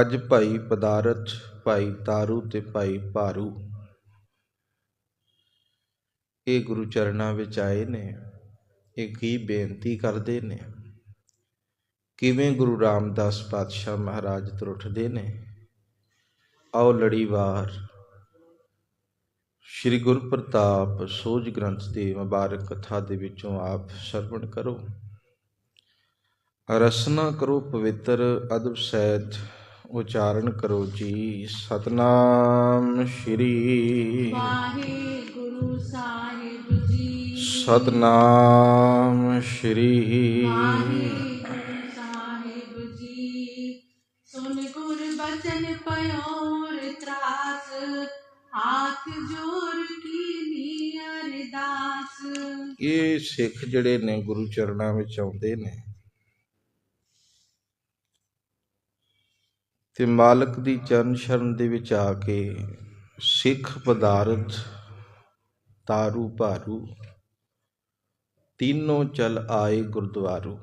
ਅੱਜ ਭਾਈ ਪਦਾਰਥ, ਭਾਈ ਤਾਰੂ ਤੇ ਭਾਈ ਭਾਰੂ। ਇਹ ਗੁਰੂ ਚਰਨਾਂ ਵਿੱਚ ਆਏ ਨੇ। ਇਹ ਕੀ ਬੇਨਤੀ ਕਰਦੇ ਨੇ? ਕਿਵੇਂ ਗੁਰੂ ਰਾਮਦਾਸ ਪਾਤਸ਼ਾਹ ਮਹਾਰਾਜ ਤਰੁੱਠਦੇ ਨੇ? ਆਓ ਲੜੀਵਾਰ। ਸ੍ਰੀ ਗੁਰੂ ਪ੍ਰਤਾਪ ਸੋਝ ਗ੍ਰੰਥ ਦੀ ਮੁਬਾਰਕ ਕਥਾ ਦੇ ਵਿੱਚੋਂ ਆਪ ਸਰਵਣ ਕਰੋ। ਰਸਨਾ ਕਰੋ ਪਵਿੱਤਰ ਅਦਬ ਸਹਿਤ ਉਚਾਰਨ ਕਰੋ ਜੀ ਸਤਨਾਮ ਸ਼੍ਰੀ ਵਾਹਿਗੁਰੂ ਸਾਹਿਬ ਜੀ। ਸਤਨਾਮ ਸ਼੍ਰੀ ਵਾਹਿਗੁਰੂ ਸਾਹਿਬ ਜੀ। ਸੁਨ ਗੁਰ ਬਚਨ ਪયોਰ ਤਰਾਸ ਹਾਥ ਜੋੜ ਕੀਨੀ ਅਰਦਾਸ। ਇਹ ਸਿੱਖ ਜਿਹੜੇ ਨੇ ਗੁਰੂ ਚਰਨਾਂ ਵਿੱਚ ਆਉਂਦੇ ਨੇ ਤੇ ਮਾਲਕ ਦੀ ਚਰਨ ਸ਼ਰਨ ਦੇ ਵਿੱਚ ਆ ਕੇ ਸਿੱਖ ਪਦਾਰਥ, ਤਾਰੂ ਭਾਰੂ, ਤਿੰਨੋਂ ਚਲ ਆਏ ਗੁਰਦੁਆਰੂ।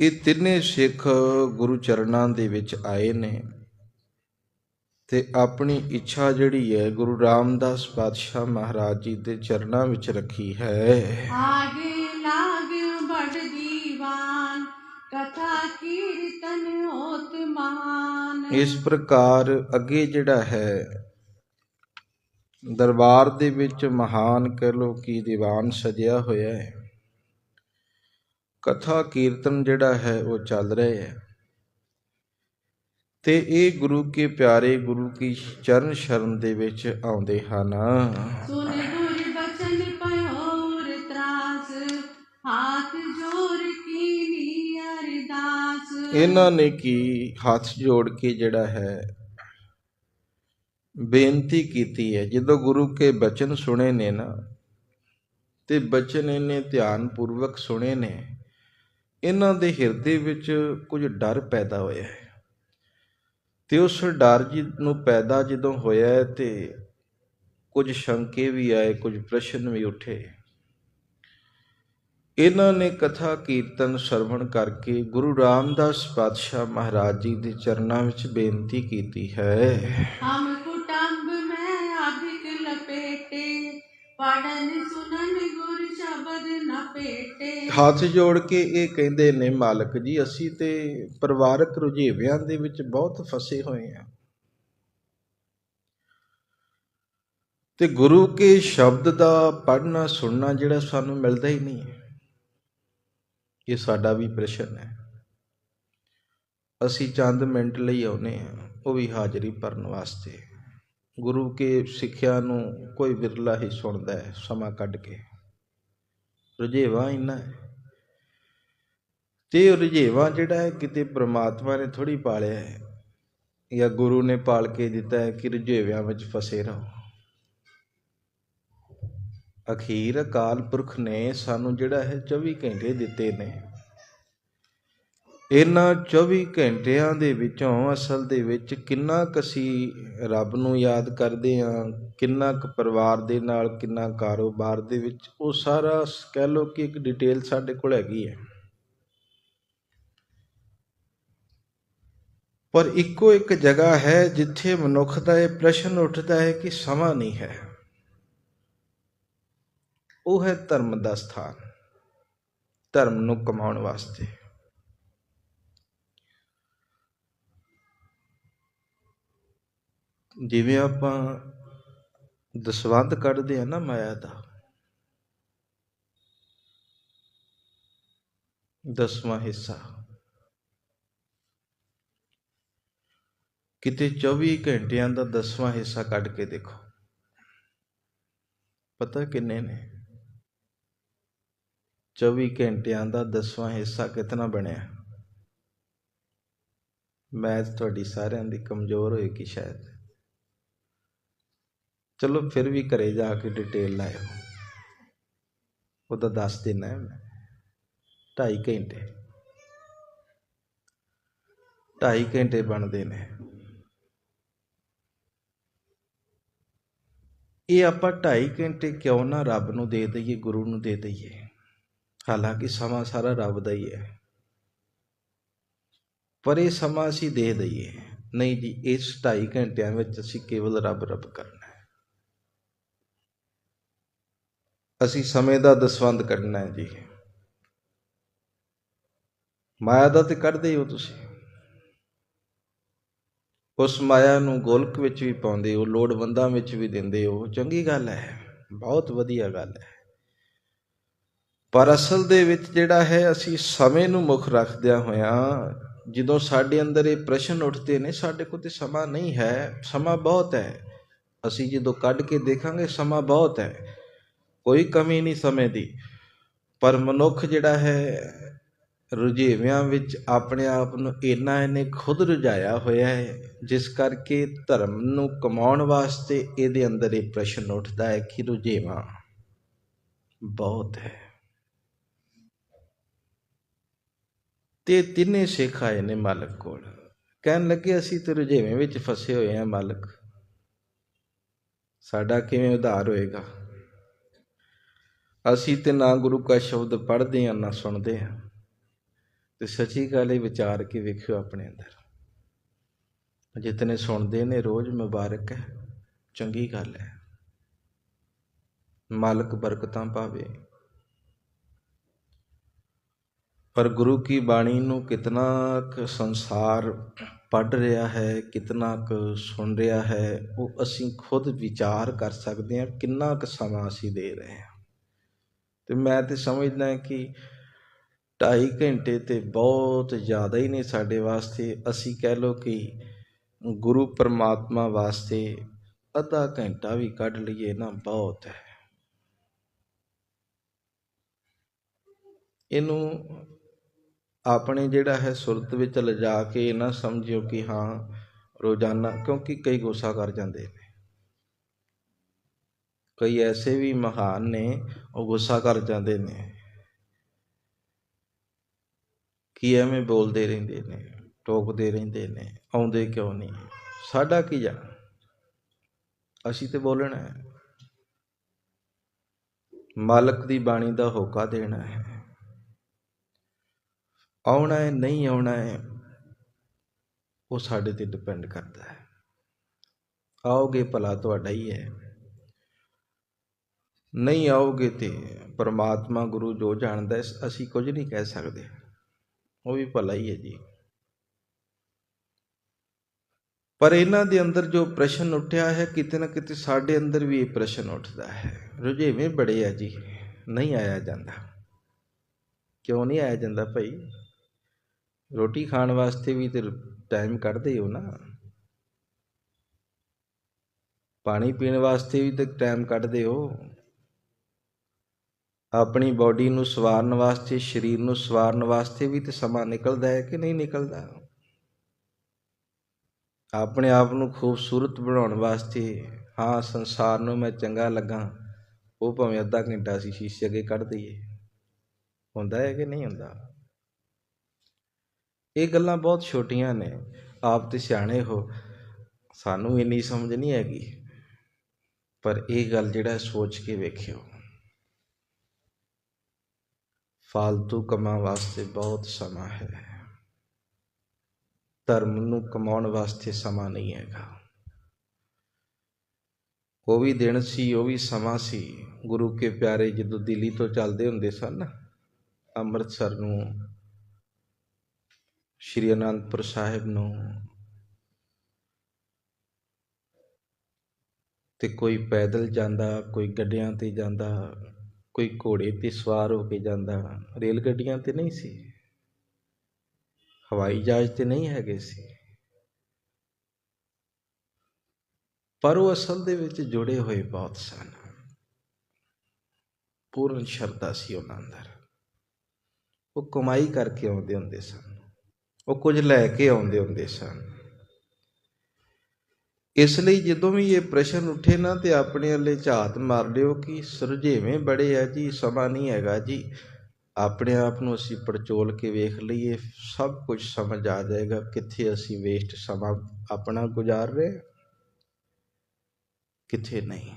ਇਹ ਤਿੰਨੇ ਸਿੱਖ ਗੁਰੂ ਚਰਨਾਂ ਦੇ ਵਿੱਚ ਆਏ ਨੇ ਤੇ ਆਪਣੀ ਇੱਛਾ ਜਿਹੜੀ ਹੈ ਗੁਰੂ ਰਾਮਦਾਸ ਪਾਤਸ਼ਾਹ ਮਹਾਰਾਜ ਜੀ ਦੇ ਚਰਨਾਂ ਵਿੱਚ ਰੱਖੀ ਹੈ। ਆਗੇ ਕਥਾ ਕੀਰਤਨ ਹੋਤ ਮਹਾਨ ਇਸ ਪ੍ਰਕਾਰ ਅੱਗੇ ਜਿਹੜਾ ਹੈ ਦਰਬਾਰ ਦੇ ਵਿੱਚ ਮਹਾਨ ਕਹਿ ਲੋ ਕਿ ਦੀਵਾਨ ਸਜਿਆ ਹੋਇਆ ਹੈ। ਕਥਾ ਕੀਰਤਨ ਜਿਹੜਾ ਹੈ ਉਹ ਚੱਲ ਰਿਹਾ ਹੈ। ਤੇ ਇਹ ਗੁਰੂ ਕੇ ਪਿਆਰੇ ਗੁਰੂ ਕੀ ਚਰਨ ਸ਼ਰਨ ਦੇ ਵਿੱਚ ਆਉਂਦੇ ਹਨ। ਸੁਨ ਗੁਰ ਬਚਨ ਪયોਰ ਤਰਾਸ ਹਾਥ ਇਹਨਾਂ ਨੇ ਕੀ ਹੱਥ ਜੋੜ ਕੇ ਜਿਹੜਾ ਹੈ ਬੇਨਤੀ ਕੀਤੀ ਹੈ? ਜਦੋਂ ਗੁਰੂ ਕੇ ਬਚਨ ਸੁਣੇ ਨੇ ਨਾ, ਤੇ ਬਚਨ ਇਹਨੇ ਧਿਆਨ ਪੂਰਵਕ ਸੁਣੇ ਨੇ, ਇਹਨਾਂ ਦੇ ਹਿਰਦੇ ਵਿੱਚ ਕੁਝ ਡਰ ਪੈਦਾ ਹੋਇਆ ਹੈ। ਤੇ ਉਸ ਡਰ ਜੀ ਨੂੰ ਪੈਦਾ ਜਦੋਂ ਹੋਇਆ ਹੈ ਤੇ ਕੁਝ ਸ਼ੰਕੇ ਵੀ ਆਏ, ਕੁਝ ਪ੍ਰਸ਼ਨ ਵੀ ਉੱਠੇ। ਇਹਨਾਂ ਨੇ ਕਥਾ ਕੀਰਤਨ ਸਰਵਣ ਕਰਕੇ ਗੁਰੂ ਰਾਮਦਾਸ ਪਾਤਸ਼ਾਹ ਮਹਾਰਾਜ ਜੀ ਦੇ ਚਰਨਾਂ ਵਿੱਚ ਬੇਨਤੀ ਕੀਤੀ ਹੈ। ਹਮ ਕੁਟੰਬ ਮੈਂ ਅਧਿਕ ਲਪੇਟੇ ਪੜਨ ਸੁਨਨ ਗੁਰ ਸ਼ਬਦ ਨ ਪੇਟੇ ਹੱਥ ਜੋੜ ਕੇ ਇਹ ਕਹਿੰਦੇ ਨੇ ਮਾਲਕ ਜੀ ਅਸੀਂ ਤੇ ਪਰਿਵਾਰਕ ਰੁਝੇਵਿਆਂ ਦੇ ਵਿੱਚ ਬਹੁਤ ਫਸੇ ਹੋਏ ਹਾਂ। ਤੇ ਗੁਰੂ ਕੇ ਸ਼ਬਦ ਦਾ ਪੜ੍ਹਨਾ ਸੁਣਨਾ ਜਿਹੜਾ ਸਾਨੂੰ ਮਿਲਦਾ ਹੀ ਨਹੀਂ ਹੈ। ਇਹ ਸਾਡਾ ਵੀ ਪ੍ਰਸ਼ਨ ਹੈ। ਅਸੀਂ ਚੰਦ ਮਿੰਟ ਲਈ ਆਉਨੇ ਹਾਂ, ਉਹ ਵੀ ਹਾਜ਼ਰੀ ਭਰਨ ਵਾਸਤੇ। ਗੁਰੂ ਕੇ ਸਿੱਖਿਆ ਨੂੰ ਕੋਈ ਵਿਰਲਾ ਹੀ ਸੁਣਦਾ ਹੈ, ਸਮਾਂ ਕੱਢ ਕੇ। ਰੁਝੇਵਾ ਇੰਨਾ ਹੈ। ਤੇ ਉਹ ਰੁਝੇਵਾ ਜਿਹੜਾ ਹੈ, ਕਿਤੇ ਪ੍ਰਮਾਤਮਾ ਨੇ ਥੋੜੀ ਪਾਲਿਆ ਹੈ, ਜਾਂ ਗੁਰੂ ਨੇ ਪਾਲ ਕੇ ਦਿੱਤਾ ਹੈ ਕਿ ਰੁਝੇਵਿਆਂ ਵਿੱਚ ਫਸੇ ਰਹੋ। ਅਖੀਰ ਅਕਾਲ ਪੁਰਖ ਨੇ ਸਾਨੂੰ ਜਿਹੜਾ ਹੈ 24 ਘੰਟੇ ਦਿੱਤੇ ਨੇ। ਇਹਨਾਂ 24 ਘੰਟਿਆਂ ਦੇ ਵਿੱਚੋਂ ਅਸਲ ਦੇ ਵਿੱਚ ਕਿੰਨਾ ਕੁ ਅਸੀਂ ਰੱਬ ਨੂੰ ਯਾਦ ਕਰਦੇ ਹਾਂ, ਕਿੰਨਾ ਕੁ ਪਰਿਵਾਰ ਦੇ ਨਾਲ, ਕਿੰਨਾ ਕਾਰੋਬਾਰ ਦੇ ਵਿੱਚ, ਉਹ ਸਾਰਾ ਕਹਿ ਲਓ ਕਿ ਇੱਕ ਡਿਟੇਲ ਸਾਡੇ ਕੋਲ ਹੈਗੀ ਹੈ। ਪਰ ਇੱਕੋ ਇੱਕ ਜਗ੍ਹਾ ਹੈ ਜਿੱਥੇ ਮਨੁੱਖ ਦਾ ਇਹ ਪ੍ਰਸ਼ਨ ਉੱਠਦਾ ਹੈ ਕਿ ਸਮਾਂ ਨਹੀਂ ਹੈ। ਉਹ ਹੈ ਧਰਮ ਦਾ ਸਥਾਨ, ਧਰਮ ਨੂੰ ਕਮਾਉਣ ਵਾਸਤੇ। ਜਿਵੇਂ ਆਪਾਂ ਦਸਵੰਧ ਕੱਢਦੇ ਆ ਨਾ ਮਾਇਆ ਦਾ, ਦਸਵਾਂ ਹਿੱਸਾ। ਕਿਤੇ 24 ਘੰਟਿਆਂ ਦਾ ਦਸਵਾਂ ਹਿੱਸਾ ਕੱਢ ਕੇ ਦੇਖੋ। ਪਤਾ ਕਿੰਨੇ ਨੇ? 24 ਘੰਟਿਆਂ ਦਾ ਦਸਵਾਂ ਹਿੱਸਾ ਕਿਤਨਾ ਬਣਿਆ? ਮੈਥ ਤੁਹਾਡੀ ਸਾਰਿਆਂ ਦੀ ਕਮਜ਼ੋਰ ਹੋਏਗੀ ਸ਼ਾਇਦ। ਚਲੋ ਫਿਰ ਵੀ ਘਰੇ ਜਾ ਕੇ ਡਿਟੇਲ ਲਾਇਓ। ਉਹਦਾ ਦੱਸ ਦੇਣਾ ਹੈ ਮੈਂ। 2.5 ਘੰਟੇ। 2.5 ਘੰਟੇ ਬਣਦੇ ਨੇ। ਇਹ ਆਪਾਂ 2.5 ਘੰਟੇ ਕਿਉਂ ਨਾ ਰੱਬ ਨੂੰ ਦੇ ਦਈਏ, ਗੁਰੂ ਨੂੰ ਦੇ ਦਈਏ? ਹਾਲਾਂਕਿ ਸਮਾਂ ਸਾਰਾ ਰੱਬ ਦਾ ਹੀ ਹੈ। ਪਰ ਇਹ ਸਮਾਂ ਅਸੀਂ ਦੇ ਦਈਏ। ਨਹੀਂ ਜੀ, ਇਸ 2.5 ਘੰਟਿਆਂ ਵਿੱਚ ਅਸੀਂ ਕੇਵਲ ਰੱਬ ਰੱਬ ਕਰਨਾ ਹੈ। ਅਸੀਂ ਸਮੇਂ ਦਾ ਦਸਵੰਦ ਕੱਢਣਾ ਹੈ ਜੀ। ਮਾਇਆ ਦਾ ਤੇ ਕੱਢਦੇ ਹੋ ਤੁਸੀਂ। ਉਸ ਮਾਇਆ ਨੂੰ ਗੋਲਕ ਵਿੱਚ ਵੀ ਪਾਉਂਦੇ ਹੋ, ਲੋੜਵੰਦਾਂ ਵਿੱਚ ਵੀ ਦਿੰਦੇ ਹੋ। ਚੰਗੀ ਗੱਲ ਹੈ, ਬਹੁਤ ਵਧੀਆ ਗੱਲ ਹੈ। ਪਰ ਅਸਲ ਦੇ ਵਿੱਚ ਜਿਹੜਾ ਹੈ, ਅਸੀਂ ਸਮੇਂ ਨੂੰ ਮੁੱਖ ਰੱਖਦਿਆਂ ਹੋਇਆਂ ਜਦੋਂ ਸਾਡੇ ਅੰਦਰ ਇਹ ਪ੍ਰਸ਼ਨ ਉੱਠਦੇ ਨੇ, ਸਾਡੇ ਕੋਲ ਤੇ ਸਮਾਂ ਨਹੀਂ ਹੈ, ਸਮਾਂ ਬਹੁਤ ਹੈ। ਅਸੀਂ ਜਦੋਂ ਕੱਢ ਕੇ ਦੇਖਾਂਗੇ, ਸਮਾਂ ਬਹੁਤ ਹੈ, ਕੋਈ ਕਮੀ ਨਹੀਂ ਸਮੇਂ ਦੀ। ਪਰ ਮਨੁੱਖ ਜਿਹੜਾ ਹੈ, ਰੁਝੇਵਿਆਂ ਵਿੱਚ ਆਪਣੇ ਆਪ ਨੂੰ ਇੰਨਾ ਇਹਨੇ ਖੁਦ ਰੁਝਾਇਆ ਹੋਇਆ ਹੈ, ਜਿਸ ਕਰਕੇ ਧਰਮ ਨੂੰ ਕਮਾਉਣ ਵਾਸਤੇ ਇਹਦੇ ਅੰਦਰ ਇਹ ਪ੍ਰਸ਼ਨ ਉੱਠਦਾ ਹੈ ਕਿ ਰੁਝੇਵਾਂ ਬਹੁਤ ਹੈ। ਤੇ ਤਿੰਨੇ ਸਿੱਖ ਆਏ ਨੇ ਮਾਲਕ ਕੋਲ। ਕਹਿਣ ਲੱਗੇ, ਅਸੀਂ ਤੇ ਰੁਝੇਵੇਂ ਵਿੱਚ ਫਸੇ ਹੋਏ ਹਾਂ ਮਾਲਕ। ਸਾਡਾ ਕਿਵੇਂ ਉਧਾਰ ਹੋਏਗਾ? ਅਸੀਂ ਤੇ ਨਾ ਗੁਰੂ ਕਾ ਸ਼ਬਦ ਪੜ੍ਹਦੇ ਹਾਂ, ਨਾ ਸੁਣਦੇ ਹਾਂ। ਤੇ ਸੱਚੀ ਗੱਲ ਇਹ ਵਿਚਾਰ ਕੇ ਵੇਖਿਓ ਆਪਣੇ ਅੰਦਰ। ਜਿਤਨੇ ਸੁਣਦੇ ਨੇ, ਰੋਜ਼ ਮੁਬਾਰਕ ਹੈ, ਚੰਗੀ ਗੱਲ ਹੈ। ਮਾਲਕ ਬਰਕਤਾਂ ਪਾਵੇ। ਪਰ ਗੁਰੂ ਕੀ ਬਾਣੀ ਨੂੰ ਕਿਤਨਾ ਕੁ ਸੰਸਾਰ ਪੜ ਰਿਹਾ ਹੈ, ਕਿਤਨਾ ਕੁ ਸੁਣ ਰਿਹਾ ਹੈ, ਉਹ ਅਸੀਂ ਖੁਦ ਵਿਚਾਰ ਕਰ ਸਕਦੇ ਹਾਂ, ਕਿੰਨਾ ਕੁ ਸਮਾਂ ਅਸੀਂ ਦੇ ਰਹੇ ਹਾਂ। ਤੇ ਮੈਂ ਤੇ ਸਮਝਦਾ ਕਿ 2.5 ਘੰਟੇ ਤੇ ਬਹੁਤ ਜ਼ਿਆਦਾ ਹੀ ਨੇ ਸਾਡੇ ਵਾਸਤੇ। ਅਸੀਂ ਕਹਿ ਲਓ ਕਿ ਗੁਰੂ ਪਰਮਾਤਮਾ ਵਾਸਤੇ ਅੱਧਾ ਘੰਟਾ ਵੀ ਕੱਢ ਲਈਏ ਨਾ ਬਹੁਤ ਹੈ। ਇਹਨੂੰ ਆਪਣੇ ਜਿਹੜਾ ਹੈ ਸੁਰਤ ਵਿੱਚ ਲਿਜਾ ਕੇ ਨਾ ਸਮਝਿਓ ਕਿ ਹਾਂ, ਰੋਜ਼ਾਨਾ, ਕਿਉਂਕਿ ਕਈ ਗੁੱਸਾ ਕਰ ਜਾਂਦੇ ਨੇ। ਕਈ ਐਸੇ ਵੀ ਮਹਾਨ ਨੇ, ਉਹ ਗੁੱਸਾ ਕਰ ਜਾਂਦੇ ਨੇ। ਕੀ ਐਵੇਂ ਬੋਲਦੇ ਰਹਿੰਦੇ ਨੇ, ਟੋਕਦੇ ਰਹਿੰਦੇ ਨੇ, ਆਉਂਦੇ ਕਿਉਂ ਨਹੀਂ? ਸਾਡਾ ਕੀ ਜਾ ਅਸੀਂ ਤੇ ਬੋਲਣਾ ਹੈ। ਮਾਲਕ ਦੀ ਬਾਣੀ ਦਾ ਹੋਕਾ ਦੇਣਾ ਹੈ। ਆਉਣਾ ਹੈ, ਨਹੀਂ ਆਉਣਾ ਹੈ, ਉਹ ਸਾਡੇ ਤੇ ਡਿਪੈਂਡ ਕਰਦਾ ਹੈ। ਆਓਗੇ ਭਲਾ ਤੁਹਾਡਾ ਹੀ ਹੈ। ਨਹੀਂ ਆਓਗੇ ਤੇ ਪਰਮਾਤਮਾ ਗੁਰੂ ਜੋ ਜਾਣਦਾ ਅਸੀਂ ਕੁਝ ਨਹੀਂ ਕਹਿ ਸਕਦੇ। ਉਹ ਵੀ ਭਲਾ ਹੀ ਹੈ ਜੀ। ਪਰ ਇਹਨਾਂ ਦੇ ਅੰਦਰ ਜੋ ਪ੍ਰਸ਼ਨ ਉੱਠਿਆ ਹੈ, ਕਿਤੇ ਨਾ ਕਿਤੇ ਸਾਡੇ ਅੰਦਰ ਵੀ ਇਹ ਪ੍ਰਸ਼ਨ ਉੱਠਦਾ ਹੈ। ਰੁਝੇਵੇਂ ਬੜੇ ਆ ਜੀ। ਨਹੀਂ ਆਇਆ ਜਾਂਦਾ। ਕਿਉਂ ਨਹੀਂ ਆਇਆ ਜਾਂਦਾ ਭਾਈ? ਰੋਟੀ ਖਾਣ ਵਾਸਤੇ ਵੀ ਤੇ ਟਾਈਮ ਕੱਢਦੇ ਹੋ ਨਾ। ਪਾਣੀ ਪੀਣ ਵਾਸਤੇ ਵੀ ਤੇ ਟਾਈਮ ਕੱਢਦੇ ਹੋ। ਆਪਣੀ ਬਾਡੀ ਨੂੰ ਸਵਾਰਨ ਵਾਸਤੇ, ਸਰੀਰ ਨੂੰ ਸਵਾਰਨ ਵਾਸਤੇ ਵੀ ਤੇ ਸਮਾਂ ਨਿਕਲਦਾ ਹੈ ਕਿ ਨਹੀਂ ਨਿਕਲਦਾ? ਆਪਣੇ ਆਪ ਨੂੰ ਖੂਬਸੂਰਤ ਬਣਾਉਣ ਵਾਸਤੇ, ਹਾਂ, ਸੰਸਾਰ ਨੂੰ ਮੈਂ ਚੰਗਾ ਲੱਗਾ। ਉਹ ਭਾਵੇਂ ਅੱਧਾ ਘੰਟਾ ਅਸੀਂ ਸ਼ੀਸ਼ੇ ਅੱਗੇ ਕੱਢ ਦਈਏ। ਹੁੰਦਾ ਹੈ ਕਿ ਨਹੀਂ ਹੁੰਦਾ? ਇਹ ਗੱਲਾਂ ਬਹੁਤ ਛੋਟੀਆਂ ਨੇ। ਆਪ ਤੇ ਸਿਆਣੇ ਹੋ। ਸਾਨੂੰ ਇੰਨੀ ਸਮਝ ਨਹੀਂ ਹੈਗੀ। ਪਰ ਇਹ ਗੱਲ ਜਿਹੜਾ ਸੋਚ ਕੇ ਵੇਖਿਓ। ਫालतू ਕਮਾਉਣ ਵਾਸਤੇ ਬਹੁਤ ਸਮਾਂ ਹੈ। ਧਰਮ ਨੂੰ ਕਮਾਉਣ ਵਾਸਤੇ ਸਮਾਂ ਨਹੀਂ ਹੈਗਾ। ਉਹ ਵੀ ਦਿਨ ਸੀ, ਉਹ ਵੀ ਸਮਾਂ ਸੀ। ਗੁਰੂ ਕੇ ਪਿਆਰੇ ਜਦੋਂ ਦਿੱਲੀ ਤੋਂ ਚੱਲਦੇ ਹੁੰਦੇ ਸਨ, ਅੰਮ੍ਰਿਤਸਰ ਨੂੰ ਸ਼੍ਰੀ ਅਨੰਦਪੁਰ ਸਾਹਿਬ ਨੂੰ ਤੇ ਕੋਈ ਪੈਦਲ ਜਾਂਦਾ, ਕੋਈ ਗੱਡਿਆਂ ਤੇ ਜਾਂਦਾ, ਕੋਈ ਘੋੜੇ ਤੇ ਸਵਾਰ ਹੋ ਕੇ ਜਾਂਦਾ, ਰੇਲ ਗੱਡੀਆਂ ਤੇ ਨਹੀਂ ਸੀ। ਹਵਾਈ ਜਹਾਜ਼ ਤੇ ਨਹੀਂ ਹੈਗੇ ਸੀ। ਪਰ ਉਹ ਅਸਲ ਦੇ ਵਿੱਚ ਜੁੜੇ ਹੋਏ ਬਹੁਤ ਸਨ। ਪੂਰਨ ਸ਼ਰਧਾ ਸੀ ਉਹਨਾਂ ਅੰਦਰ। ਉਹ ਕਮਾਈ ਕਰਕੇ ਆਉਂਦੇ ਹੁੰਦੇ ਸਨ। ਉਹ ਕੁਝ ਲੈ ਕੇ ਆਉਂਦੇ ਹੁੰਦੇ ਸਨ। ਇਸ ਲਈ ਜਦੋਂ ਵੀ ਇਹ ਪ੍ਰਸ਼ਨ ਉੱਠੇ ਨਾ, ਤੇ ਆਪਣੇ ਵੱਲੇ ਝਾਤ ਮਾਰ ਲਿਓ ਕਿ ਸੁਰਝੇਵੇਂ ਬੜੇ ਆ ਜੀ, ਸਮਾਂ ਨਹੀਂ ਹੈਗਾ ਜੀ। ਆਪਣੇ ਆਪ ਨੂੰ ਅਸੀਂ ਪੜਚੋਲ ਕੇ ਵੇਖ ਲਈਏ, ਸਭ ਕੁਝ ਸਮਝ ਆ ਜਾਏਗਾ। ਕਿੱਥੇ ਅਸੀਂ ਵੇਸਟ ਸਮਾਂ ਆਪਣਾ ਗੁਜ਼ਾਰ ਰਹੇ ਕਿੱਥੇ ਨਹੀਂ?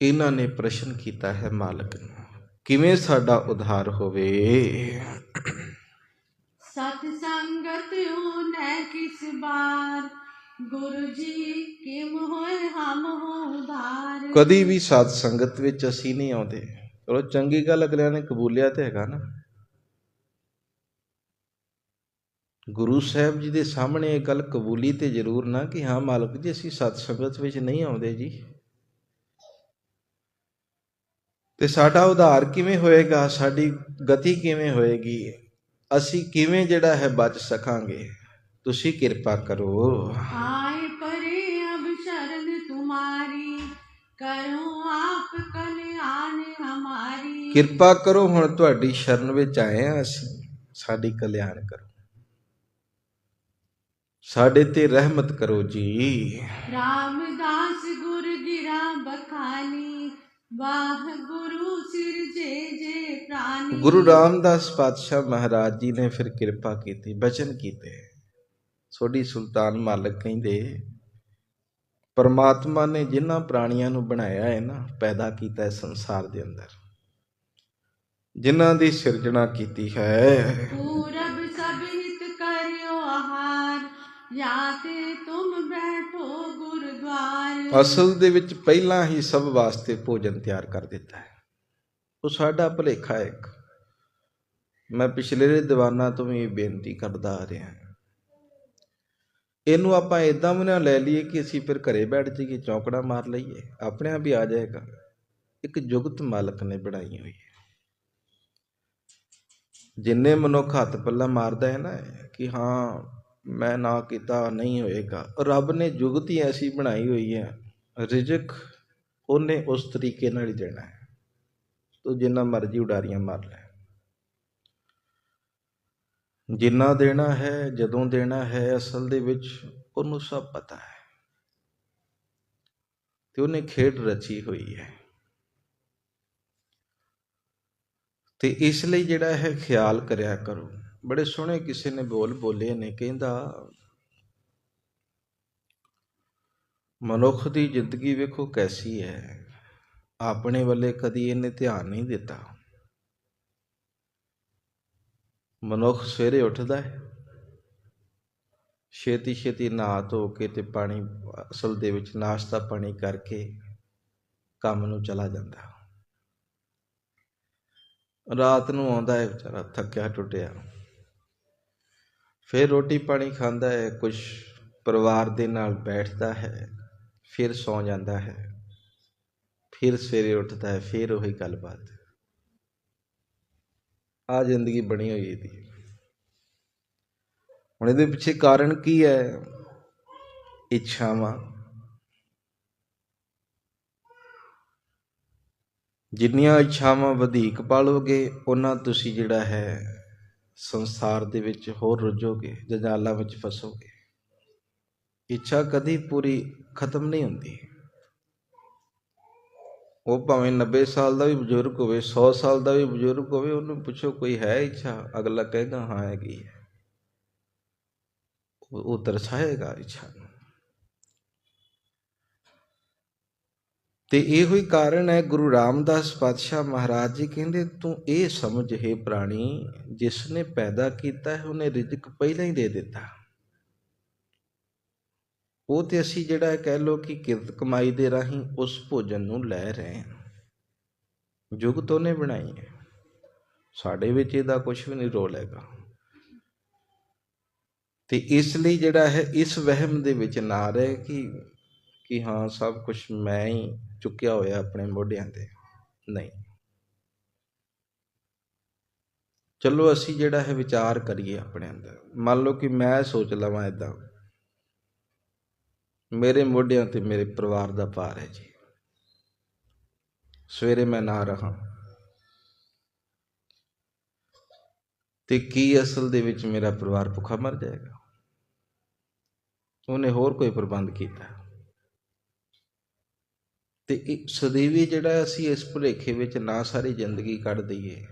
ਇਹਨਾਂ ਨੇ ਪ੍ਰਸ਼ਨ ਕੀਤਾ ਹੈ ਮਾਲਕ ਨੂੰ, ਕਿਵੇਂ ਸਾਡਾ ਉਧਾਰ ਹੋਵੇ? ਸਤ ਸੰਗਤ ਹੋ ਕਿਸ ਬਾਰ? ਗੁਰੂ ਜੀ, ਕਿਮ ਹੋਏ ਹਮ ਹੋ ਕਦੀ ਵੀ ਸਾਧ ਸੰਗਤ ਵਿੱਚ ਅਸੀਂ ਨਹੀਂ ਆਉਂਦੇ। ਚਲੋ ਚੰਗੀ ਗੱਲ ਅਗਲਿਆਂ ਨੇ ਕਬੂਲਿਆ ਤੇ ਹੈਗਾ ਨਾ। ਗੁਰੂ ਸਾਹਿਬ ਜੀ ਦੇ ਸਾਹਮਣੇ ਇਹ ਗੱਲ ਕਬੂਲੀ ਤੇ ਜ਼ਰੂਰ ਨਾ ਕਿ ਹਾਂ ਮਾਲਕ ਜੀ, ਅਸੀਂ ਸਤ ਸੰਗਤ ਵਿੱਚ ਨਹੀਂ ਆਉਂਦੇ ਜੀ। ਤੇ ਸਾਡਾ ਉਧਾਰ ਕਿਵੇਂ ਹੋਏਗਾ? ਸਾਡੀ ਗਤੀ ਕਿਵੇਂ ਹੋਏਗੀ? ਅਸੀਂ ਕਿਵੇਂ ਜਿਹੜਾ ਹੈ ਬਚ ਸਕਾਂਗੇ? ਤੁਸੀਂ ਕਿਰਪਾ ਕਰੋ। ਆਏ ਪਰੇ ਅਬ ਸ਼ਰਨ ਤੁਮਾਰੀ ਕਰੋ ਆਪ ਕਲਿਆਣ ਹਮਾਰੀ। ਕਿਰਪਾ ਕਰੋ ਹੁਣ ਤੁਹਾਡੀ ਸ਼ਰਨ ਵਿੱਚ ਆਏ ਆ ਅਸੀਂ। ਸਾਡੀ ਕਲਿਆਣ ਕਰੋ। ਸਾਡੇ ਤੇ ਰਹਿਮਤ ਕਰੋ ਜੀ। ਰਾਮਦਾਸ ਗੁਰ ਗਿਰਾ ਬਖਾਨੀ ਵਾਹ ਗੁਰੂ ਸਿਰਜੇ ਜੇ ਪ੍ਰਾਨੀ। ਗੁਰੂ ਰਾਮਦਾਸ ਪਾਤਸ਼ਾਹ ਮਹਾਰਾਜ ਜੀ ਨੇ ਫਿਰ ਕਿਰਪਾ ਕੀਤੀ ਬਚਨ ਕੀਤੇ। ਸੋਢੀ ਸੁਲਤਾਨ ਮਾਲਕ ਕਹਿੰਦੇ ਪਰਮਾਤਮਾ ਨੇ ਜਿਨ੍ਹਾਂ ਪ੍ਰਾਣੀਆਂ ਨੂੰ ਬਣਾਇਆ ਹੈ ਨਾ ਪੈਦਾ ਕੀਤਾ ਹੈ ਸੰਸਾਰ ਦੇ ਅੰਦਰ। ਜਿਨ੍ਹਾਂ ਦੀ ਸਿਰਜਣਾ ਕੀਤੀ ਹੈ ਜਾਤੇ ਅਸਲ ਦੇ ਵਿੱਚ ਪਹਿਲਾਂ ਹੀ ਸਭ ਵਾਸਤੇ ਭੋਜਨ ਤਿਆਰ ਕਰ ਦਿੱਤਾ ਹੈ। ਉਹ ਸਾਡਾ ਭਲੇਖਾ ਹੈ ਇੱਕ। ਮੈਂ ਪਿਛਲੇ ਦੀਵਾਨਾ ਤੋਂ ਵੀ ਬੇਨਤੀ ਕਰਦਾ ਆ ਰਿਹਾ ਇਹਨੂੰ ਆਪਾਂ ਇਦਾਂ ਵੀ ਨਾ ਲੈ ਲਈਏ ਕਿ ਅਸੀਂ ਫਿਰ ਘਰੇ ਬੈਠ ਜਾਈਏ, ਚੌਂਕੜਾ ਮਾਰ ਲਈਏ। ਆਪਣੇ ਆਪ ਹੀ ਆ ਜਾਏਗਾ ਇੱਕ ਜੁਗਤ ਮਾਲਕ ਨੇ ਬਣਾਈ ਹੋਈ ਹੈ। ਜਿੰਨੇ ਮਨੁੱਖ ਹੱਥ ਪੱਲਾ ਮਾਰਦਾ ਹੈ ਨਾ, ਕਿ ਹਾਂ ਮੈਂ ਨਾ ਕੀਤਾ, ਨਹੀਂ ਹੋਏਗਾ। ਰੱਬ ਨੇ ਜੁਗਤੀ ਐਸੀ ਬਣਾਈ ਹੋਈ ਹੈ। ਰਿਜ਼ਕ ਉਹਨੇ ਉਸ ਤਰੀਕੇ ਨਾਲ ਹੀ ਦੇਣਾ ਹੈ। ਤੂੰ ਜਿੰਨਾ ਮਰਜ਼ੀ ਉਡਾਰੀਆਂ ਮਾਰ ਲੈ। ਜਿੰਨਾ ਦੇਣਾ ਹੈ, ਜਦੋਂ ਦੇਣਾ ਹੈ, ਅਸਲ ਦੇ ਵਿੱਚ ਉਹਨੂੰ ਸਭ ਪਤਾ ਹੈ। ਤੇ ਉਹਨੇ ਖੇਡ ਰਚੀ ਹੋਈ ਹੈ। ਤੇ ਇਸ ਲਈ ਜਿਹੜਾ ਹੈ, ਖਿਆਲ ਕਰਿਆ ਕਰੋ। ਬੜੇ ਸੋਹਣੇ ਕਿਸੇ ਨੇ ਬੋਲ ਬੋਲੇ ਨੇ, ਕਹਿੰਦਾ, ਮਨੁੱਖ ਦੀ ਜ਼ਿੰਦਗੀ ਵੇਖੋ ਕੈਸੀ ਹੈ। ਆਪਣੇ ਵੱਲੇ ਕਦੀ ਇਹਨੇ ਧਿਆਨ ਨਹੀਂ ਦਿੱਤਾ। ਮਨੁੱਖ ਸਵੇਰੇ ਉੱਠਦਾ ਹੈ ਛੇਤੀ ਛੇਤੀ ਨਹਾ ਧੋ ਕੇ ਤੇ ਪਾਣੀ, ਅਸਲ ਦੇ ਵਿੱਚ ਨਾਸ਼ਤਾ ਪਾਣੀ ਕਰਕੇ ਕੰਮ ਨੂੰ ਚਲਾ ਜਾਂਦਾ। ਰਾਤ ਨੂੰ ਆਉਂਦਾ ਹੈ, ਵਿਚਾਰਾ ਥੱਕਿਆ ਟੁੱਟਿਆ। ਫਿਰ ਰੋਟੀ ਪਾਣੀ ਖਾਂਦਾ ਹੈ ਕੁਝ ਪਰਿਵਾਰ ਦੇ ਨਾਲ ਬੈਠਦਾ ਹੈ, ਫਿਰ ਸੌ ਜਾਂਦਾ ਹੈ, ਫਿਰ ਸਵੇਰੇ ਉੱਠਦਾ ਹੈ, ਫਿਰ ਉਹੀ ਗੱਲਬਾਤ। ਆ ਜ਼ਿੰਦਗੀ ਬਣੀ ਹੋਈ ਇਹਦੀ। ਹੁਣ ਇਹਦੇ ਪਿੱਛੇ ਕਾਰਨ ਕੀ ਹੈ? ਇੱਛਾਵਾਂ। ਜਿੰਨੀਆਂ ਇੱਛਾਵਾਂ ਵਧੇਕ ਪਾਲੋਗੇ, ਉਹਨਾਂ ਤੁਸੀਂ ਜਿਹੜਾ ਹੈ ਸੰਸਾਰ ਦੇ ਵਿੱਚ ਹੋਰ ਰੁੱਝੋਗੇ, ਜੰਜਾਲਾਂ ਵਿੱਚ ਫਸੋਗੇ। ਇੱਛਾ ਕਦੀ ਪੂਰੀ ਖਤਮ ਨਹੀਂ ਹੁੰਦੀ। ਉਹ ਭਾਵੇਂ 90 ਸਾਲ ਦਾ ਵੀ ਬਜ਼ੁਰਗ ਹੋਵੇ 100 ਸਾਲ ਦਾ ਵੀ ਬਜ਼ੁਰਗ ਹੋਵੇ, ਉਹਨੂੰ ਪੁੱਛੋ ਕੋਈ ਹੈ ਇੱਛਾ? ਅਗਲਾ ਕਹੇਗਾ, ਹਾਂ, ਹੈਗੀ ਹੈ। ਉਹ ਉਹ ਇੱਛਾ ਨੂੰ ਤੇ ਇਹੋ ਹੀ ਕਾਰਨ ਹੈ, ਗੁਰੂ ਰਾਮਦਾਸ ਪਾਤਸ਼ਾਹ ਮਹਾਰਾਜ ਜੀ ਕਹਿੰਦੇ, ਤੂੰ ਇਹ ਸਮਝ ਹੈ ਪ੍ਰਾਣੀ, ਜਿਸ ਨੇ ਪੈਦਾ ਕੀਤਾ ਹੈ, ਉਹਨੇ ਰਿਜ਼ਕ ਪਹਿਲਾਂ ਹੀ ਦੇ ਦਿੱਤਾ। ਉਹ ਤੇ ਅਸੀਂ ਜਿਹੜਾ ਕਹਿ ਲੋ ਕਿ ਕਿਰਤ ਕਮਾਈ ਦੇ ਰਾਹੀਂ ਉਸ ਭੋਜਨ ਨੂੰ ਲੈ ਰਹੇ ਹਾਂ। ਜੁਗਤ ਉਹਨੇ ਬਣਾਈ ਹੈ। ਸਾਡੇ ਵਿੱਚ ਇਹਦਾ ਕੁਝ ਵੀ ਨਹੀਂ ਰੋਲ ਹੈਗਾ। ਤੇ ਇਸ ਲਈ ਜਿਹੜਾ ਹੈ, ਇਸ ਵਹਿਮ ਦੇ ਵਿੱਚ ਨਾ ਰਹੇ ਕਿ ਕਿ ਹਾਂ, ਸਭ ਕੁਛ ਮੈਂ ਹੀ ਚੁੱਕਿਆ ਹੋਇਆ ਆਪਣੇ ਮੋਢਿਆਂ ਤੇ। ਨਹੀਂ। ਚਲੋ, ਅਸੀਂ ਜਿਹੜਾ ਹੈ ਵਿਚਾਰ ਕਰੀਏ ਆਪਣੇ ਅੰਦਰ। ਮੰਨ ਲਓ ਕਿ ਮੈਂ ਸੋਚ ਲਵਾਂ ਇਦਾਂ ਮੇਰੇ ਮੋਢਿਆਂ ਤੇ ਮੇਰੇ ਪਰਿਵਾਰ ਦਾ ਭਾਰ ਹੈ ਜੀ। ਸਵੇਰੇ ਮੈਂ ਨਾ ਰਹਾ। ਤੇ ਕੀ ਅਸਲ ਦੇ ਵਿੱਚ ਮੇਰਾ ਪਰਿਵਾਰ ਭੁੱਖਾ ਮਰ ਜਾਏਗਾ? ਉਹਨੇ ਹੋਰ ਕੋਈ ਪ੍ਰਬੰਧ ਕੀਤਾ? ਤੇ ਇਹ ਸਦੀਵੀ ਜਿਹੜਾ ਅਸੀਂ ਇਸ ਭੁਲੇਖੇ ਵਿੱਚ ਨਾ ਸਾਰੀ ਜ਼ਿੰਦਗੀ ਕੱਢ ਦਈਏ।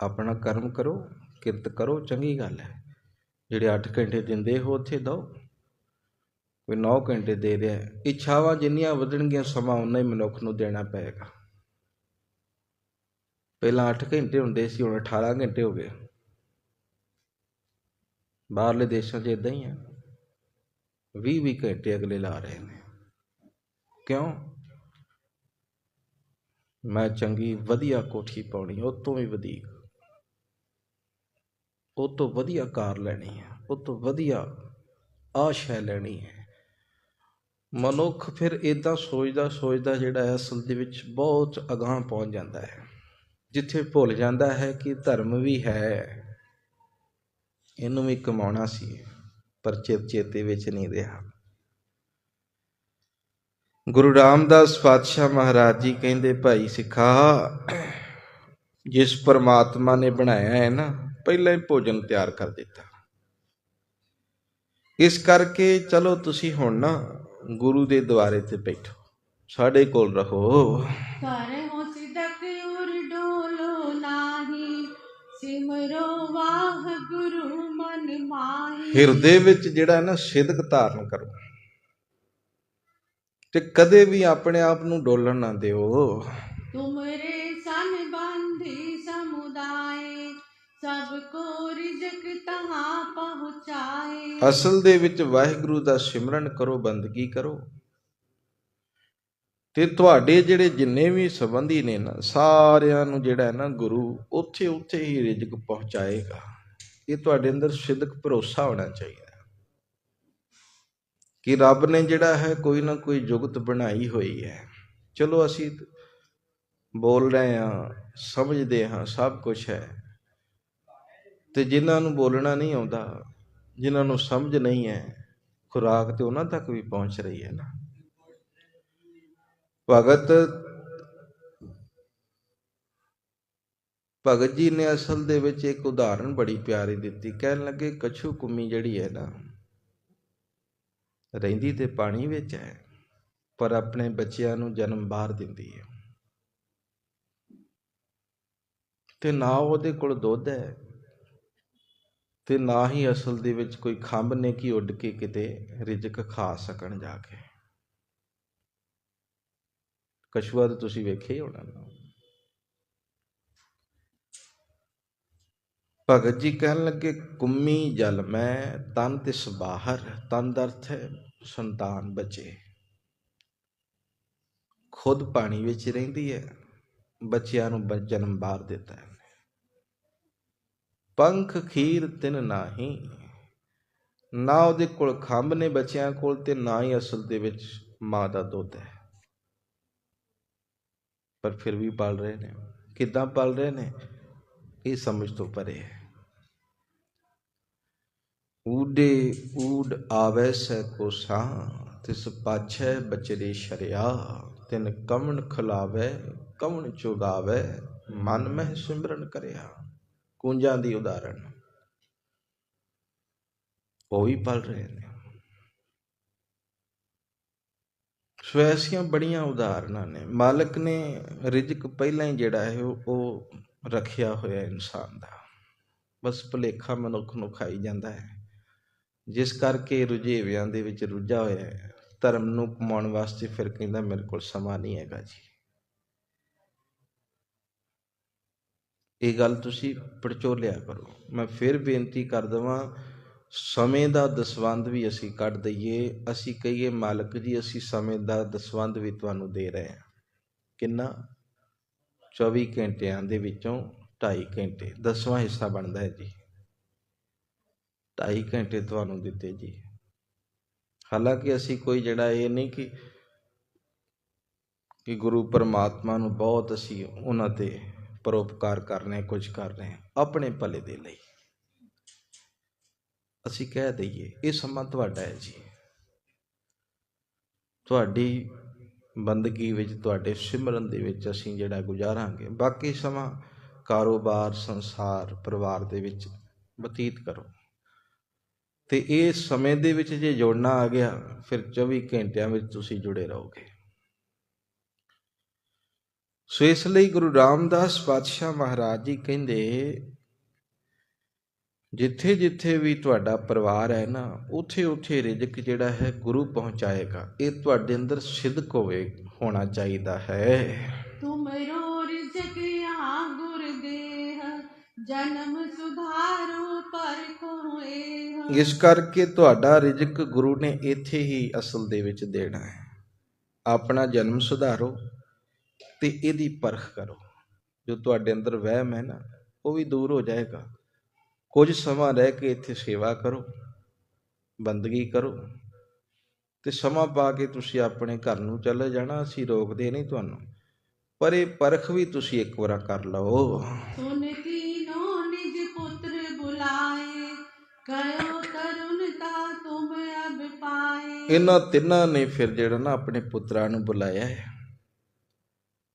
ਆਪਣਾ ਕਰਮ ਕਰੋ, ਕਿਰਤ ਕਰੋ, ਚੰਗੀ ਗੱਲ ਹੈ। ਜਿਹੜੇ 8 ਘੰਟੇ ਦਿੰਦੇ ਹੋ, ਉੱਥੇ ਦਿਓ। ਕੋਈ 9 ਘੰਟੇ ਦੇ ਰਿਹਾ ਇੱਛਾਵਾਂ ਜਿੰਨੀਆਂ ਵਧਣਗੀਆਂ, ਸਮਾਂ ਉਨਾ ਹੀ ਮਨੁੱਖ ਨੂੰ ਦੇਣਾ ਪਏਗਾ। ਪਹਿਲਾਂ 8 ਘੰਟੇ ਹੁੰਦੇ ਸੀ, ਹੁਣ 18 ਘੰਟੇ ਹੋ ਗਏ। ਬਾਹਰਲੇ ਦੇਸ਼ਾਂ 'ਚ ਇਦਾਂ ਹੀ ਆ 20-20 ਘੰਟੇ ਅਗਲੇ ਲਾ ਰਹੇ ਨੇ। ਕਿਉਂ? ਮੈਂ ਚੰਗੀ ਵਧੀਆ ਕੋਠੀ ਪਾਉਣੀ ਉਹ ਤੋਂ ਵੀ ਵਧੀਆ ਉਹ ਤੋਂ ਵਧੀਆ ਕਾਰ ਲੈਣੀ ਹੈ ਉਹ ਤੋਂ ਵਧੀਆ ਆਸ਼ਾ ਲੈਣੀ ਹੈ। ਮਨੁੱਖ ਫਿਰ ਇਦਾਂ ਸੋਚਦਾ ਸੋਚਦਾ ਜਿਹੜਾ ਹੈ ਅਸਲ ਦੇ ਵਿੱਚ ਬਹੁਤ ਅਗਾਂਹ ਪਹੁੰਚ ਜਾਂਦਾ ਹੈ। ਜਿੱਥੇ ਭੁੱਲ ਜਾਂਦਾ ਹੈ ਕਿ ਧਰਮ ਵੀ ਹੈ। ਇਹਨੂੰ ਵੀ ਕਮਾਉਣਾ ਸੀ, ਪਰ ਚਿਤ ਚੇਤੇ ਵਿੱਚ ਨਹੀਂ ਰਿਹਾ। ਗੁਰੂ ਰਾਮਦਾਸ ਪਾਤਸ਼ਾਹ ਮਹਾਰਾਜ ਜੀ ਕਹਿੰਦੇ ਭਾਈ ਸਿੱਖਾ ਜਿਸ ਪਰਮਾਤਮਾ ਨੇ ਬਣਾਇਆ ਹੈ ਨਾ ਪਹਿਲਾਂ ਹੀ ਭੋਜਨ ਤਿਆਰ ਕਰ ਦਿੱਤਾ। ਇਸ ਕਰਕੇ ਚਲੋ ਤੁਸੀਂ ਹੁਣ ਨਾ ਗੁਰੂ ਦੇ ਦੁਆਰੇ ਤੇ ਬੈਠੋ। ਸਾਡੇ ਕੋਲ ਰਹੋ। ਕਰ ਹੋ ਸਿਦਕ ਉਰ ਡੋਲੋ ਨਾਹੀ ਸਿਮਰੋ ਵਾਹ ਗੁਰੂ ਮਨ ਮਾਹੀ। ਹਿਰਦੇ ਵਿੱਚ ਜਿਹੜਾ ਹੈ ਨਾ ਸਿਦਕ ਧਾਰਨ ਕਰੋ। ਤੇ ਕਦੇ ਵੀ ਆਪਣੇ ਆਪ ਨੂੰ ਡੋਲਣ ਨਾ ਦਿਓ। ਤੁਮਰੇ ਸਨ ਬੰਧੀ ਸਮੁਦਾਏ ਸਭ ਕੋ ਰਿਜਕ ਤਹਾਂ ਪਹੁੰਚਾਏ। ਅਸਲ ਦੇ ਵਿੱਚ ਵਾਹਿਗੁਰੂ ਦਾ ਸਿਮਰਨ ਕਰੋ ਬੰਦਗੀ ਕਰੋ। ਤੇ ਤੁਹਾਡੇ ਜਿਹੜੇ ਜਿੰਨੇ ਵੀ ਸੰਬੰਧੀ ਨੇ ਨਾ ਸਾਰਿਆਂ ਨੂੰ ਜਿਹੜਾ ਹੈ ਨਾ ਗੁਰੂ ਉੱਥੇ ਉੱਥੇ ਹੀ ਰਿਜ਼ਕ ਪਹੁੰਚਾਏਗਾ। ਇਹ ਤੁਹਾਡੇ ਅੰਦਰ ਸਿੱਧਕ ਭਰੋਸਾ ਹੋਣਾ ਚਾਹੀਦਾ। ਕਿ ਰੱਬ ਨੇ ਜਿਹੜਾ ਹੈ ਕੋਈ ਨਾ ਕੋਈ ਜੁਗਤ ਬਣਾਈ ਹੋਈ ਹੈ। ਚਲੋ ਅਸੀਂ ਬੋਲ ਰਹੇ ਹਾਂ, ਸਮਝਦੇ ਹਾਂ, ਸਭ ਕੁਝ ਹੈ। ਤੇ ਜਿਨ੍ਹਾਂ ਨੂੰ ਬੋਲਣਾ ਨਹੀਂ ਆਉਂਦਾ, ਜਿਨ੍ਹਾਂ ਨੂੰ ਸਮਝ ਨਹੀਂ ਹੈ, ਖੁਰਾਕ ਤੇ ਉਹਨਾਂ ਤੱਕ ਵੀ ਪਹੁੰਚ ਰਹੀ ਹੈ ਨਾ। ਭਗਤ ਭਗਤ ਜੀ ਨੇ ਅਸਲ ਦੇ ਵਿੱਚ ਇੱਕ ਉਦਾਹਰਣ ਬੜੀ ਪਿਆਰੀ ਦਿੱਤੀ। ਕਹਿਣ ਲੱਗੇ, ਕਛੂ ਕੁੰਮੀ ਜਿਹੜੀ ਹੈ ਨਾ ਰਹਿੰਦੀ ਤੇ ਪਾਣੀ ਵਿੱਚ ਹੈ, ਪਰ ਆਪਣੇ ਬੱਚਿਆਂ ਨੂੰ ਜਨਮ ਬਾਹਰ ਦਿੰਦੀ ਹੈ। ਤੇ ਨਾ ਉਹਦੇ ਕੋਲ ਦੁੱਧ ਹੈ, ਤੇ ਨਾ ਹੀ ਅਸਲ ਦੇ ਵਿੱਚ ਕੋਈ ਖੰਭ ਨੇ ਕਿ ਉੱਡ ਕੇ ਕਿਤੇ ਰਿਜਕ ਖਾ ਸਕਣ ਜਾ ਕੇ। ਕਛੂਆ ਤਾਂ ਤੁਸੀਂ ਵੇਖਿਆ ਹੀ ਹੋਣਾ। ਭਗਤ ਜੀ ਕਹਿਣ ਲੱਗੇ, ਕੁੰਮੀ ਜਲ ਮੈਂ, ਤਨ ਤਿਸ ਬਾਹਰ, ਤਨ ਦਰਥ ਹੈ, ਸੰਤਾਨ ਬਚੇ। ਖੁਦ ਪਾਣੀ ਵਿੱਚ ਰਹਿੰਦੀ ਹੈ, ਬੱਚਿਆਂ ਨੂੰ ਜਨਮ ਬਾਹਰ ਦਿੱਤਾ ਹੈ। ਪੰਖ ਖੀਰ ਤਿਨ ਨਾਹੀ, ਨਾ ਉਹਦੇ ਕੋਲ ਖੰਭ ਨੇ ਬੱਚਿਆਂ ਕੋਲ ਤੇ ਨਾ ਹੀ ਅਸਲ ਦੇ ਵਿੱਚ ਮਾਂ ਦਾ ਦੁੱਧ ਹੈ। ਪਰ ਫਿਰ ਵੀ ਪਾਲ ਰਹੇ ਨੇ। ਕਿੱਦਾਂ ਪਾਲ ਰਹੇ ਨੇ? ਇਹ ਸਮਝ ਤੋਂ ਪਰੇ ਹੈ। ਊਡੇ ਊਡ ਆਵੈ ਸੈ ਕੋ ਸਾਹ, ਤਿਸ ਪਾਛੈ ਬਚਰੇ ਸ਼ਰਿਆ। ਤਿਨ ਕਵਣ ਖਲਾਵੈ ਕਵਣ ਚੁਗਾਵੈ, ਮਨ ਮਹਿ ਸਿਮਰਨ ਕਰਿਆ। ਕੁੰਜਾਂ ਦੀ ਉਦਾਹਰਣ, ਉਹ ਵੀ ਪਲ ਰਹੇ ਨੇ। ਸੋ ਐਸੀਆਂ ਬੜੀਆਂ ਉਦਾਹਰਨਾਂ ਨੇ। ਮਾਲਕ ਨੇ ਰਿਜ਼ਕ ਪਹਿਲਾਂ ਹੀ ਜਿਹੜਾ ਹੈ, ਉਹ ਰੱਖਿਆ ਹੋਇਆ ਇਨਸਾਨ ਦਾ। ਬਸ ਭੁਲੇਖਾ ਮਨੁੱਖ ਨੂੰ ਖਾਈ ਜਾਂਦਾ ਹੈ। ਜਿਸ ਕਰਕੇ ਰੁਝੇਵਿਆਂ ਦੇ ਵਿੱਚ ਰੁੱਝਾ ਹੋਇਆ ਹੈ। ਧਰਮ ਨੂੰ ਕਮਾਉਣ ਵਾਸਤੇ ਫਿਰ ਕਹਿੰਦਾ, ਮੇਰੇ ਕੋਲ ਸਮਾਂ ਨਹੀਂ ਹੈਗਾ ਜੀ। ਇਹ ਗੱਲ ਤੁਸੀਂ ਪੜਚੋਲਿਆ ਕਰੋ। ਮੈਂ ਫਿਰ ਬੇਨਤੀ ਕਰ ਦਵਾਂ, ਸਮੇਂ ਦਾ ਦਸਵੰਧ ਵੀ ਅਸੀਂ ਕੱਢ ਦਈਏ। ਅਸੀਂ ਕਹੀਏ, ਮਾਲਕ ਜੀ, ਅਸੀਂ ਸਮੇਂ ਦਾ ਦਸਵੰਧ ਵੀ ਤੁਹਾਨੂੰ ਦੇ ਰਹੇ ਹਾਂ। ਕਿੰਨਾ? 24 ਘੰਟਿਆਂ ਦੇ ਵਿੱਚੋਂ 2.5 ਘੰਟੇ। ਦਸਵਾਂ ਹਿੱਸਾ ਬਣਦਾ ਹੈ ਜੀ। 2.5 ਘੰਟੇ ਤੁਹਾਨੂੰ ਦਿੱਤੇ ਜੀ। ਹਾਲਾਂਕਿ ਅਸੀਂ ਕੋਈ ਜਿਹੜਾ ਇਹ ਨਹੀਂ ਕਿ ਕਿ ਗੁਰੂ ਪਰਮਾਤਮਾ ਨੂੰ ਬਹੁਤ ਅਸੀਂ ਉਹਨਾਂ ਤੇ ਪਰਉਪਕਾਰ ਕਰ ਰਹੇ ਹਾਂ, ਕੁਝ ਕਰ ਰਹੇ ਹਾਂ, ਆਪਣੇ ਭਲੇ ਦੇ ਲਈ। ਅਸੀਂ ਕਹਿ ਦਈਏ, ਇਹ ਸਮਾਂ ਤੁਹਾਡਾ ਹੈ ਜੀ। ਤੁਹਾਡੀ ਬੰਦਗੀ ਵਿੱਚ, ਤੁਹਾਡੇ ਸਿਮਰਨ ਦੇ ਵਿੱਚ ਅਸੀਂ ਜਿਹੜਾ ਗੁਜ਼ਾਰਾਂਗੇ। ਬਾਕੀ ਸਮਾਂ ਕਾਰੋਬਾਰ, ਸੰਸਾਰ, ਪਰਿਵਾਰ ਦੇ ਵਿੱਚ ਬਤੀਤ ਕਰੋ। ਤੇ ਇਹ ਸਮੇਂ ਦੇ ਵਿੱਚ ਜੇ ਜੋੜਨਾ ਆ ਗਿਆ, ਫਿਰ 24 ਘੰਟਿਆਂ ਵਿੱਚ ਤੁਸੀਂ ਜੁੜੇ ਰਹੋਗੇ। ਸੋ ਇਸ ਲਈ ਗੁਰੂ ਰਾਮਦਾਸ ਪਾਤਸ਼ਾਹ ਮਹਾਰਾਜ ਜੀ ਕਹਿੰਦੇ, ਜਿੱਥੇ ਜਿੱਥੇ ਵੀ ਤੁਹਾਡਾ ਪਰਿਵਾਰ ਹੈ ਨਾ, ਉਥੇ ਉਥੇ ਰਿਜ਼ਕ ਜਿਹੜਾ ਹੈ ਗੁਰੂ ਪਹੁੰਚਾਏਗਾ। ਇਹ ਤੁਹਾਡੇ ਅੰਦਰ ਸਿੱਧਕ ਹੋਵੇ, ਹੋਣਾ ਚਾਹੀਦਾ ਹੈ। ਤੁਮਰੋ ਰਿਜਕ ਆ ਗੁਰ ਜਨਮ ਸੁਧਾਰੋ ਪਰ ਕੋਏ ਇਸ ਕਰਕੇ ਤੁਹਾਡਾ ਰਿਜ਼ਕ ਗੁਰੂ ਨੇ ਇੱਥੇ ਹੀ ਅਸਲ ਦੇ ਵਿੱਚ ਦੇਣਾ ਹੈ। ਆਪਣਾ ਜਨਮ ਸੁਧਾਰੋ ਤੇ ਇਹਦੀ ਪਰਖ ਕਰੋ। ਜੋ ਤੁਹਾਡੇ ਅੰਦਰ ਵਹਿਮ ਹੈ ਨਾ ਉਹ ਵੀ ਦੂਰ ਹੋ ਜਾਏਗਾ। ਕੁਝ ਸਮਾਂ ਰਹਿ ਕੇ ਇੱਥੇ ਸੇਵਾ ਕਰੋ ਬੰਦਗੀ ਕਰੋ ਤੇ ਸਮਾਂ ਪਾ ਕੇ ਤੁਸੀਂ ਆਪਣੇ ਘਰ ਨੂੰ ਚਲੇ ਜਾਣਾ ਅਸੀਂ ਰੋਕਦੇ ਨਹੀਂ ਤੁਹਾਨੂੰ। ਪਰ ਇਹ ਪਰਖ ਵੀ ਤੁਸੀਂ ਇੱਕ ਵਾਰ ਕਰ ਲਓ। ਸੁਨ तीनों ਇਹਨਾਂ ਤਿੰਨਾਂ ਨੇ ਫਿਰ ਜਿਹੜਾ ਨਾ ਆਪਣੇ ਪੁੱਤਰਾਂ ਨੂੰ ਬੁਲਾਇਆ ਹੈ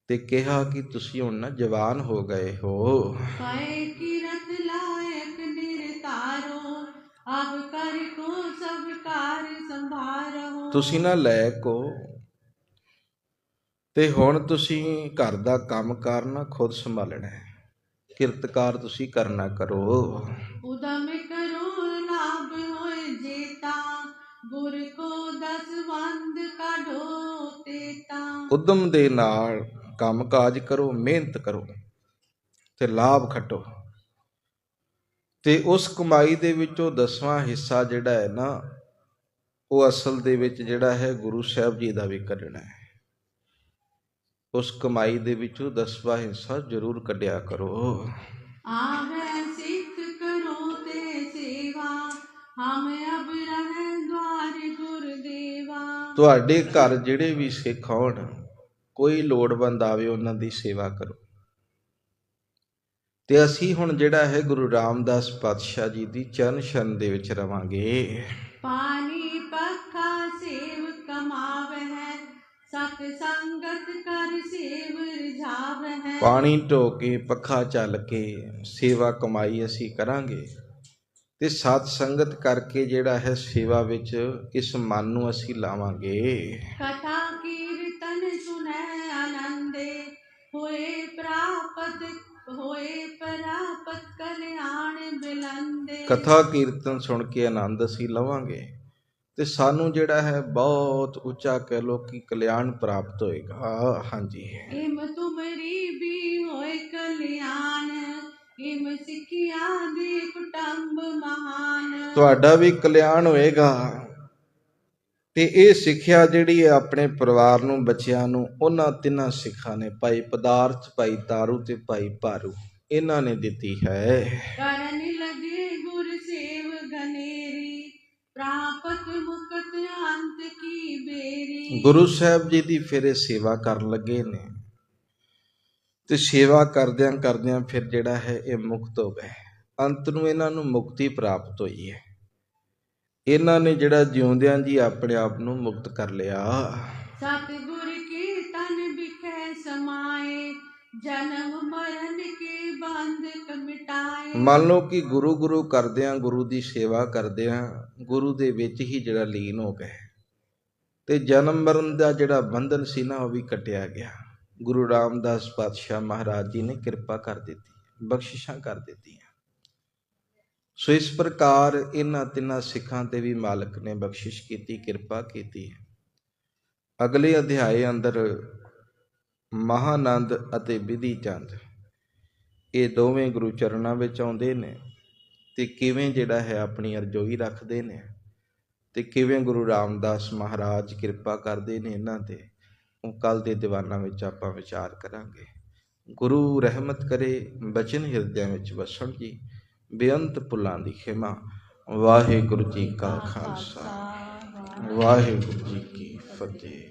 ਤੇ ਕਿਹਾ ਕਿ ਤੁਸੀਂ ਹੁਣ ਨਾ ਜਵਾਨ ਹੋ ਗਏ ਹੋ। ਕਾਇ ਕਿਰਤ ਲਾਇਕ ਨਿਰਤਾਰੋ ਆਪ ਕਰ ਕੋ ਸਭ ਕਾਰ ਸੰਭਾਰੋ। ਤੁਸੀਂ ਨਾ ਲੈ ਕੋ ਤੇ ਹੁਣ ਤੁਸੀਂ ਘਰ ਦਾ ਕੰਮ ਕਰਨਾ ਖੁਦ ਸੰਭਾਲਣਾ ਹੈ। ਕਿਰਤਕਾਰ ਤੁਸੀਂ ਕਰਨਾ ਕਰੋ। ਉਦਮ ਉਦਮ ਦੇ ਨਾਲ ਕੰਮ ਕਾਜ ਕਰੋ ਮਿਹਨਤ ਕਰੋ ਤੇ ਲਾਭ ਖੱਟੋ। ਤੇ ਉਸ ਕਮਾਈ ਦੇ ਵਿੱਚੋਂ ਦਸਵਾਂ ਹਿੱਸਾ ਜਿਹੜਾ ਹੈ ਨਾ ਉਹ ਅਸਲ ਦੇ ਵਿੱਚ ਜਿਹੜਾ ਹੈ ਗੁਰੂ ਸਾਹਿਬ ਜੀ ਦਾ ਵੀ ਕੱਢਣਾ ਹੈ। ਉਸ ਕਮਾਈ ਦੇ ਵਿੱਚੋਂ ਦਸਵਾਂ ਹਿੱਸਾ ਜ਼ਰੂਰ ਕੱਢਿਆ ਕਰੋ। ਆਹੇ ਸਿੱਖ ਕਰੋ ਤੇ ਸੇਵਾ ਹਮ ਅਬ ਤੁਹਾਡੇ ਘਰ ਜਿਹੜੇ ਵੀ ਸਿੱਖ ਆਉਣ ਕੋਈ ਲੋੜਵੰਦ ਆਵੇ ਉਹਨਾਂ ਦੀ ਸੇਵਾ ਕਰੋ। ਤੇ ਅਸੀਂ ਹੁਣ ਜਿਹੜਾ ਹੈ ਗੁਰੂ ਰਾਮਦਾਸ ਪਾਤਸ਼ਾਹ ਜੀ ਦੀ ਚਰਨ ਸ਼ਰਨ ਦੇ ਵਿੱਚ ਰਵਾਂਗੇ। ਪਾਣੀ ਪੱਖਾ ਸੇਵ ਕਮਾਵਹਿ ਸਤ ਸੰਗਤ ਕਰ ਸੇਵ ਰਝਾਵਹਿ ਪਾਣੀ ਢੋ ਕੇ ਪੱਖਾ ਚੱਲ ਕੇ ਸੇਵਾ ਕਮਾਈ ਅਸੀਂ ਕਰਾਂਗੇ। ਤੇ ਸਾਧ ਸੰਗਤ ਕਰਕੇ ਜਿਹੜਾ ਹੈ ਸੇਵਾ ਵਿੱਚ ਇਸ ਮਨ ਨੂੰ ਅਸੀਂ ਲਾਵਾਂਗੇ? ਕਥਾ ਕੀਰਤਨ ਸੁਣੈ ਆਨੰਦੇ ਹੋਏ ਪ੍ਰਾਪਤ ਹੋਏ ਪ੍ਰਾਪਤ ਕਲਿਆਣ ਬਿਲੰਦੇ ਕਥਾ ਕੀਰਤਨ ਸੁਣ ਕੇ ਆਨੰਦ ਅਸੀਂ ਲਵਾਂਗੇ ਤੇ ਸਾਨੂੰ ਜਿਹੜਾ ਹੈ ਬਹੁਤ ਉੱਚਾ ਕਹਿ ਲੋ ਕਿ ਕਲਿਆਣ ਪ੍ਰਾਪਤ ਹੋਏਗਾ। ਹਾਂਜੀ। ਇਹ ਤੁਮਰੀ ਵੀ ਹੋਏ ਕਲਿਆਣ। ਤੁਹਾਡਾ ਵੀ ਕਲਿਆਣ ਹੋਏਗਾ। ਤੇ ਇਹ ਸਿੱਖਿਆ ਜਿਹੜੀ ਹੈ ਆਪਣੇ ਪਰਿਵਾਰ ਨੂੰ ਬੱਚਿਆਂ ਨੂੰ ਉਹਨਾਂ ਤਿੰਨਾਂ ਸਿੱਖਾਂ ਨੇ ਭਾਈ ਪਦਾਰਥ ਭਾਈ ਤਾਰੂ ਤੇ ਭਾਈ ਭਾਰੂ ਇਹਨਾਂ ਨੇ ਦਿੱਤੀ ਹੈ। ਗੁਰੂ ਸਾਹਿਬ ਜੀ ਦੀ ਫਿਰ ਇਹ ਸੇਵਾ ਕਰਨ ਲੱਗੇ ਨੇ। ਤੇ ਸੇਵਾ ਕਰਦਿਆਂ ਕਰਦਿਆਂ ਫਿਰ ਜਿਹੜਾ ਹੈ ਇਹ ਮੁਕਤ ਹੋ ਗਏ। ਅੰਤ ਨੂੰ ਇਹਨਾਂ ਨੂੰ ਮੁਕਤੀ ਪ੍ਰਾਪਤ ਹੋਈ ਹੈ। ਇਹਨਾਂ ਨੇ ਜਿਹੜਾ ਜਿਉਂਦਿਆਂ ਜੀ ਆਪਣੇ ਆਪ ਨੂੰ ਮੁਕਤ ਕਰ ਲਿਆ। ਸਤਿਗੁਰ ਕੀ ਤਨ ਬਿਖੈ ਸਮਾਏ ਜਨਮ ਮਰਨ ਕੇ ਬੰਧ ਮਿਟਾਏ। ਮੰਨ ਲਓ ਕਿ ਗੁਰੂ ਗੁਰੂ ਕਰਦਿਆਂ ਗੁਰੂ ਦੀ ਸੇਵਾ ਕਰਦਿਆਂ ਗੁਰੂ ਦੇ ਵਿੱਚ ਹੀ ਜਿਹੜਾ ਲੀਨ ਹੋ ਗਏ। ਤੇ ਜਨਮ ਮਰਨ ਦਾ ਜਿਹੜਾ ਬੰਧਨ ਸੀ ਨਾ ਉਹ ਵੀ ਕੱਟਿਆ ਗਿਆ। ਗੁਰੂ ਰਾਮਦਾਸ ਪਾਤਸ਼ਾਹ ਮਹਾਰਾਜ ਜੀ ਨੇ ਕਿਰਪਾ ਕਰ ਦਿੱਤੀ, ਬਖਸ਼ਿਸ਼ਾਂ ਕਰ ਦਿੱਤੀਆਂ। ਸੋ ਇਸ ਪ੍ਰਕਾਰ ਇਹਨਾਂ ਤਿੰਨਾਂ ਸਿੱਖਾਂ ਤੇ ਵੀ ਮਾਲਕ ਨੇ ਬਖਸ਼ਿਸ਼ ਕੀਤੀ, ਕਿਰਪਾ ਕੀਤੀ ਹੈ। ਅਗਲੇ ਅਧਿਆਏ ਅੰਦਰ ਮਹਾਨੰਦ ਅਤੇ ਵਿਧੀ ਚੰਦ ਇਹ ਦੋਵੇਂ ਗੁਰੂ ਚਰਨਾਂ ਵਿੱਚ ਆਉਂਦੇ ਨੇ ਤੇ ਕਿਵੇਂ ਜਿਹੜਾ ਹੈ ਆਪਣੀ ਅਰਜ਼ੋਈ ਰੱਖਦੇ ਨੇ ਤੇ ਕਿਵੇਂ ਗੁਰੂ ਰਾਮਦਾਸ ਮਹਾਰਾਜ ਕਿਰਪਾ ਕਰਦੇ ਨੇ ਇਹਨਾਂ ਤੇ। ਉਹ ਕੱਲ ਦੇ ਦੀਵਾਨਾਂ ਵਿੱਚ ਆਪਾਂ ਵਿਚਾਰ ਕਰਾਂਗੇ। ਗੁਰੂ ਰਹਿਮਤ ਕਰੇ ਬਚਨ ਹਿਰਦਿਆਂ ਵਿੱਚ ਵਸਣ ਜੀ, ਬੇਅੰਤ ਪੁੱਲਾਂ ਦੀ ਖਿਮਾ। ਵਾਹਿਗੁਰੂ ਜੀ ਕਾ ਖਾਲਸਾ, ਵਾਹਿਗੁਰੂ ਜੀ ਕੀ ਫਤਿਹ।